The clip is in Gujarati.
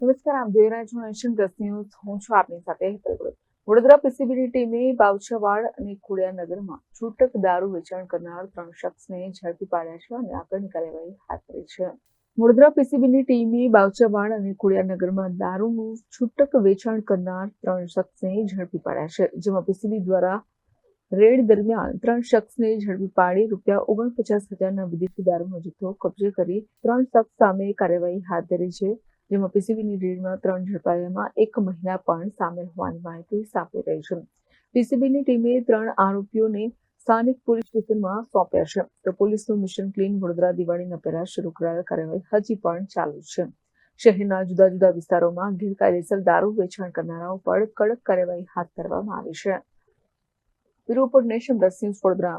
નમસ્કાર આપ જોઈ રહ્યા છો નેશન પ્લસ ન્યૂઝ. હું છું આપની સાથે હેતલ વડોદરા પીસીબીની ટીમે બાવછાવાડ અને ખોડિયાનગરમાં છૂટક દારૂ વેચાણ કરનાર ત્રણ શખ્સને ઝડપી પાડ્યા છે અને આગળની કાર્યવાહી હાથ ધરી છે. વડોદરા પીસીબીની ટીમે બાવછાવાડ અને ખોડિયાનગરમાં દારૂનું છૂટક વેચાણ કરનાર ત્રણ શખ્સને ઝડપી પાડ્યા છે, જેમાં પીસીબી દ્વારા રેડ દરમિયાન ત્રણ શખ્સને ઝડપી પાડી રૂપિયા ઓગણપચાસ હજારના વિદેશી દારૂનો જથ્થો કબજે કરી ત્રણ શખ્સ સામે કાર્યવાહી હાથ ધરી છે. જેમાં પીસીબીની રેડમાં ત્રણ ઝડપાયામાં એક મહિલા પણ સામેલ હોવાની માહિતી સાંપડી રહી છે. પીસીબીની ટીમે ત્રણ આરોપીઓને સ્થાનિક પોલીસ સ્ટેશનમાં સોંપ્યા છે. તો પોલીસનું મિશન ક્લીન વડોદરા દિવાળીના પહેલા શરૂ કરાયેલ કાર્યવાહી હજી પણ ચાલુ છે. શહેરના જુદા જુદા વિસ્તારોમાં ગેરકાયદેસર દારૂ વેચાણ કરનારાઓ પર કડક કાર્યવાહી હાથ ધરવામાં આવી છે. Bureau Nation News Vadodara.